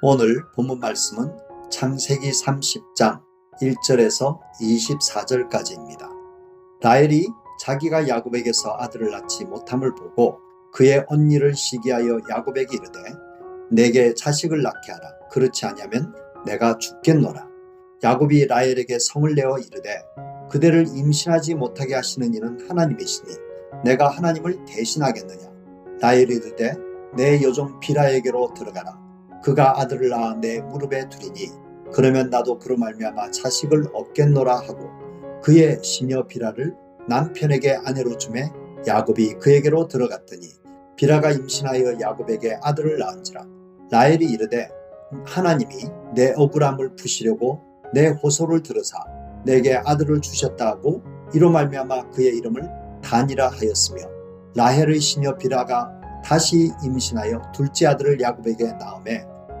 오늘 본문 말씀은 창세기 30장 1절에서 24절까지입니다. 라헬이 자기가 야곱에게서 아들을 낳지 못함을 보고 그의 언니를 시기하여 야곱에게 이르되 내게 자식을 낳게 하라. 그렇지 아니하면 내가 죽겠노라. 야곱이 라헬에게 성을 내어 이르되 그대를 임신하지 못하게 하시는 이는 하나님이시니 내가 하나님을 대신하겠느냐? 라헬이 이르되 내 여종 비라에게로 들어가라 그가 아들을 낳아 내 무릎에 두리니 그러면 나도 그로 말미암아 자식을 얻겠노라 하고 그의 시녀 비라를 남편에게 아내로 주매 야곱이 그에게로 들어갔더니 비라가 임신하여 야곱에게 아들을 낳은지라. 라헬이 이르되 하나님이 내 억울함을 푸시려고 내 호소를 들으사 내게 아들을 주셨다 하고 이로 말미암아 그의 이름을 단이라 하였으며 라헬의 시녀 비라가 다시 임신하여 둘째 아들을 야곱에게 낳음에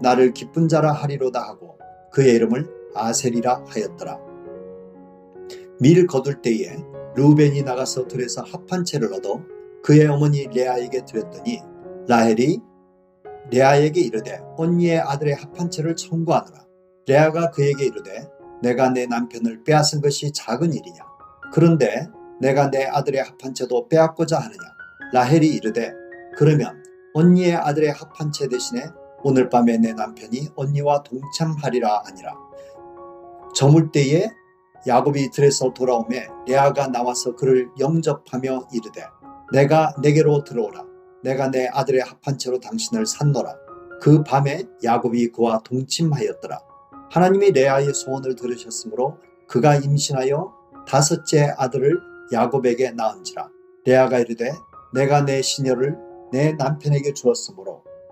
나를 기쁜 자라 하리로다 하고 그의 이름을 아셀이라 하였더라. 밀 거둘 때에 루벤이 나가서 들에서 합한 채를 얻어 그의 어머니 레아에게 드렸더니 라헬이 레아에게 이르되 언니의 아들의 합한 채를 청구하노라. 레아가 그에게 이르되 내가 내 남편을 빼앗은 것이 작은 일이냐. 그런데 내가 내 아들의 합한 채도 빼앗고자 하느냐. 라헬이 이르되 그러면 언니의 아들의 합한 채 대신에 오늘 밤에 내 남편이 언니와 동참하리라 하니라. 저물 때에 야곱이 들에서 돌아오매 레아가 나와서 그를 영접하며 이르되 내가 내게로 들어오라. 내가 내 아들의 합한 채로 당신을 산노라. 그 밤에 야곱이 그와 동침하였더라. 하나님이 레아의 소원을 들으셨으므로 그가 임신하여 다섯째 아들을 야곱에게 낳은지라. 레아가 이르되 내가 내 시녀를 내 남편에게 주었으므로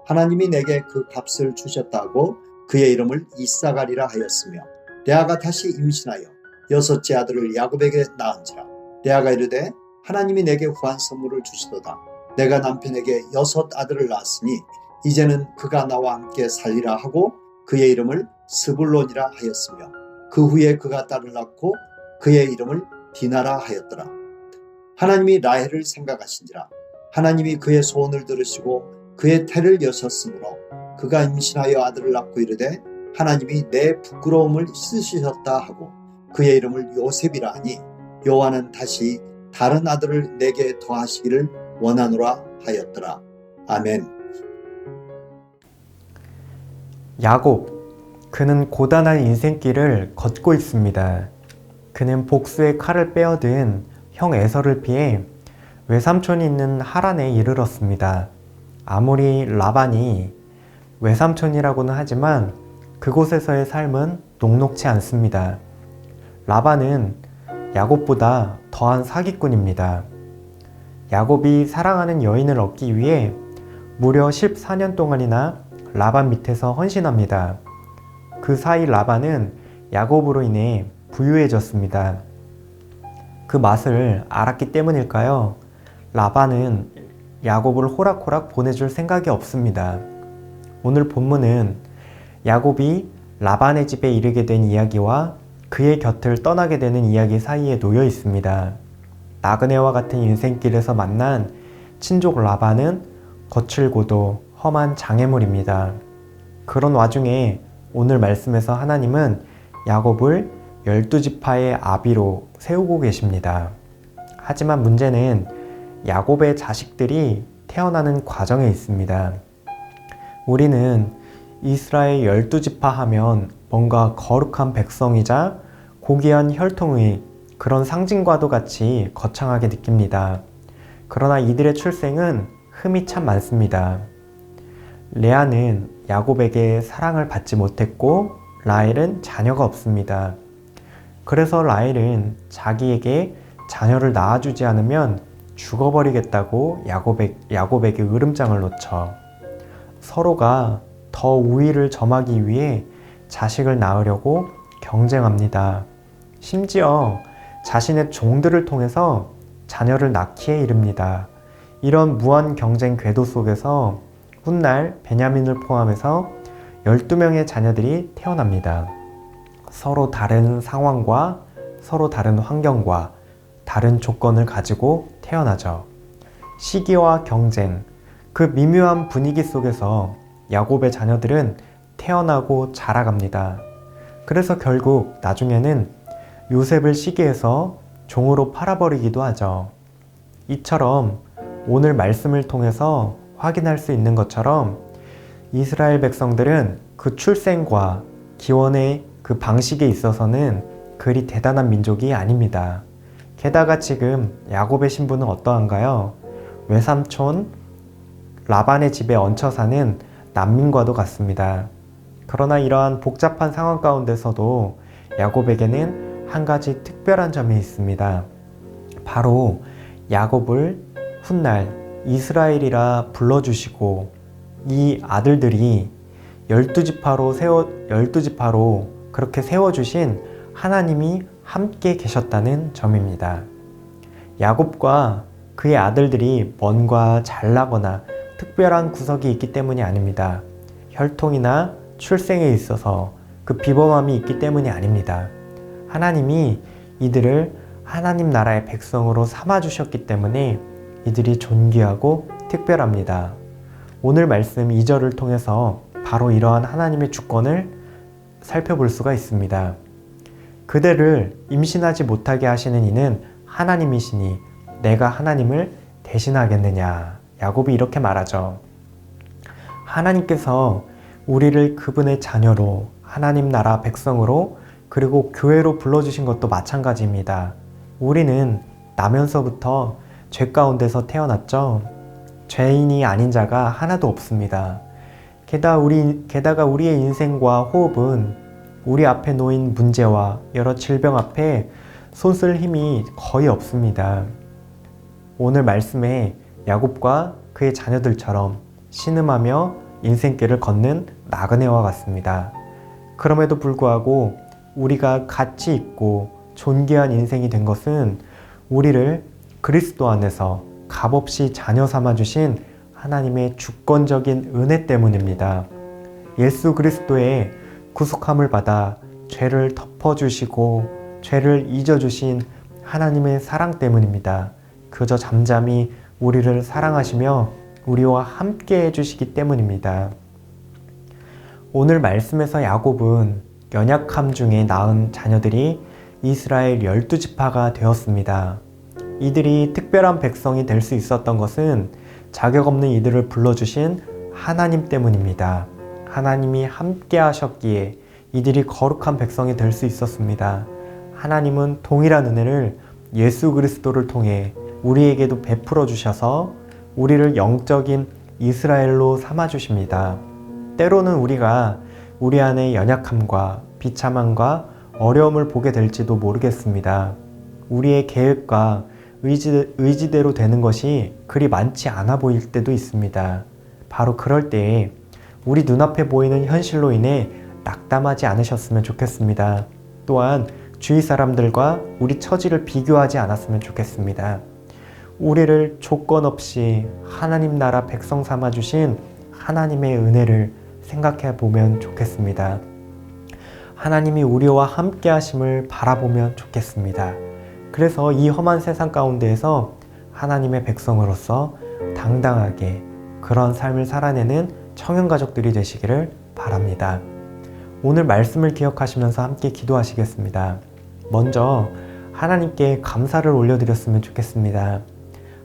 하나님이 내게 그 값을 주셨다고 그의 이름을 이사가리라 하였으며 레아가 다시 임신하여 여섯째 아들을 야곱에게 낳은지라. 레아가 이르되 하나님이 내게 후한 선물을 주시도다. 내가 남편에게 여섯 아들을 낳았으니 이제는 그가 나와 함께 살리라 하고 그의 이름을 스불론이라 하였으며 그 후에 그가 딸을 낳고 그의 이름을 디나라 하였더라. 하나님이 라헬을 생각하신지라. 하나님이 그의 소원을 들으시고 그의 태를 여셨으므로 그가 임신하여 아들을 낳고 이르되 하나님이 내 부끄러움을 씻으셨다 하고 그의 이름을 요셉이라 하니 요한은 다시 다른 아들을 내게 더하시기를 원하노라 하였더라. 아멘. 야곱, 그는 고단한 인생길을 걷고 있습니다. 그는 복수의 칼을 빼어든 형 에서를 피해 외삼촌이 있는 하란에 이르렀습니다. 아무리 라반이 외삼촌이라고는 하지만 그곳에서의 삶은 녹록치 않습니다. 라반은 야곱보다 더한 사기꾼입니다. 야곱이 사랑하는 여인을 얻기 위해 무려 14년 동안이나 라반 밑에서 헌신합니다. 그 사이 라반은 야곱으로 인해 부유해졌습니다. 그 맛을 알았기 때문일까요? 라반은 야곱을 호락호락 보내줄 생각이 없습니다. 오늘 본문은 야곱이 라반의 집에 이르게 된 이야기와 그의 곁을 떠나게 되는 이야기 사이에 놓여 있습니다. 나그네와 같은 인생길에서 만난 친족 라반은 거칠고도 험한 장애물입니다. 그런 와중에 오늘 말씀에서 하나님은 야곱을 열두 지파의 아비로 세우고 계십니다. 하지만 문제는 야곱의 자식들이 태어나는 과정에 있습니다. 우리는 이스라엘 열두 지파 하면 뭔가 거룩한 백성이자 고귀한 혈통의 그런 상징과도 같이 거창하게 느낍니다. 그러나 이들의 출생은 흠이 참 많습니다. 레아는 야곱에게 사랑을 받지 못했고 라헬은 자녀가 없습니다. 그래서 라헬은 자기에게 자녀를 낳아주지 않으면 죽어버리겠다고 야곱에, 야곱에게 으름장을 놓쳐 서로가 더 우위를 점하기 위해 자식을 낳으려고 경쟁합니다. 심지어 자신의 종들을 통해서 자녀를 낳기에 이릅니다. 이런 무한 경쟁 궤도 속에서 훗날 베냐민을 포함해서 12명의 자녀들이 태어납니다. 서로 다른 상황과 서로 다른 환경과 다른 조건을 가지고 태어나죠. 시기와 경쟁, 그 미묘한 분위기 속에서 야곱의 자녀들은 태어나고 자라갑니다. 그래서 결국 나중에는 요셉을 시기해서 종으로 팔아버리기도 하죠. 이처럼 오늘 말씀을 통해서 확인할 수 있는 것처럼 이스라엘 백성들은 그 출생과 기원의 그 방식에 있어서는 그리 대단한 민족이 아닙니다. 게다가 지금 야곱의 신분은 어떠한가요? 외삼촌 라반의 집에 얹혀 사는 난민과도 같습니다. 그러나 이러한 복잡한 상황 가운데서도 야곱에게는 한 가지 특별한 점이 있습니다. 바로 야곱을 훗날 이스라엘이라 불러주시고 이 아들들이 열두 지파로 세워 열두 지파로 그렇게 세워주신 하나님이 함께 계셨다는 점입니다. 야곱과 그의 아들들이 뭔가 잘나거나 특별한 구석이 있기 때문이 아닙니다. 혈통이나 출생에 있어서 그 비범함이 있기 때문이 아닙니다. 하나님이 이들을 하나님 나라의 백성으로 삼아 주셨기 때문에 이들이 존귀하고 특별합니다. 오늘 말씀 2절을 통해서 바로 이러한 하나님의 주권을 살펴볼 수가 있습니다. 그대를 임신하지 못하게 하시는 이는 하나님이시니 내가 하나님을 대신하겠느냐. 야곱이 이렇게 말하죠. 하나님께서 우리를 그분의 자녀로 하나님 나라 백성으로 그리고 교회로 불러주신 것도 마찬가지입니다. 우리는 나면서부터 죄 가운데서 태어났죠. 죄인이 아닌 자가 하나도 없습니다. 게다가, 우리, 게다가 우리의 인생과 호흡은 우리 앞에 놓인 문제와 여러 질병 앞에 손 쓸 힘이 거의 없습니다. 오늘 말씀에 야곱과 그의 자녀들처럼 신음하며 인생길을 걷는 나그네와 같습니다. 그럼에도 불구하고 우리가 가치 있고 존귀한 인생이 된 것은 우리를 그리스도 안에서 값없이 자녀 삼아 주신 하나님의 주권적인 은혜 때문입니다. 예수 그리스도의 구속함을 받아 죄를 덮어주시고 죄를 잊어주신 하나님의 사랑 때문입니다. 그저 잠잠히 우리를 사랑하시며 우리와 함께 해주시기 때문입니다. 오늘 말씀에서 야곱은 연약함 중에 낳은 자녀들이 이스라엘 열두 지파가 되었습니다. 이들이 특별한 백성이 될 수 있었던 것은 자격 없는 이들을 불러주신 하나님 때문입니다. 하나님이 함께 하셨기에 이들이 거룩한 백성이 될 수 있었습니다. 하나님은 동일한 은혜를 예수 그리스도를 통해 우리에게도 베풀어 주셔서 우리를 영적인 이스라엘로 삼아 주십니다. 때로는 우리가 우리 안에 연약함과 비참함과 어려움을 보게 될지도 모르겠습니다. 우리의 계획과 의지, 의지대로 되는 것이 그리 많지 않아 보일 때도 있습니다. 바로 그럴 때에 우리 눈앞에 보이는 현실로 인해 낙담하지 않으셨으면 좋겠습니다. 또한 주위 사람들과 우리 처지를 비교하지 않았으면 좋겠습니다. 우리를 조건 없이 하나님 나라 백성 삼아 주신 하나님의 은혜를 생각해 보면 좋겠습니다. 하나님이 우리와 함께 하심을 바라보면 좋겠습니다. 그래서 이 험한 세상 가운데에서 하나님의 백성으로서 당당하게 그런 삶을 살아내는 청년 가족들이 되시기를 바랍니다. 오늘 말씀을 기억하시면서 함께 기도하시겠습니다. 먼저 하나님께 감사를 올려드렸으면 좋겠습니다.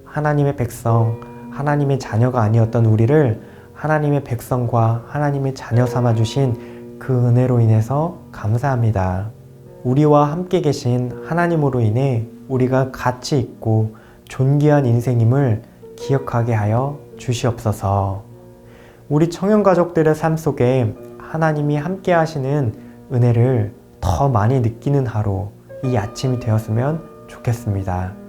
하나님의 백성, 하나님의 자녀가 아니었던 우리를 하나님의 백성과 하나님의 자녀 삼아 주신 그 은혜로 인해서 감사합니다. 우리와 함께 계신 하나님으로 인해 우리가 가치 있고 존귀한 인생임을 기억하게 하여 주시옵소서. 우리 청년 가족들의 삶 속에 하나님이 함께 하시는 은혜를 더 많이 느끼는 하루, 이 아침이 되었으면 좋겠습니다.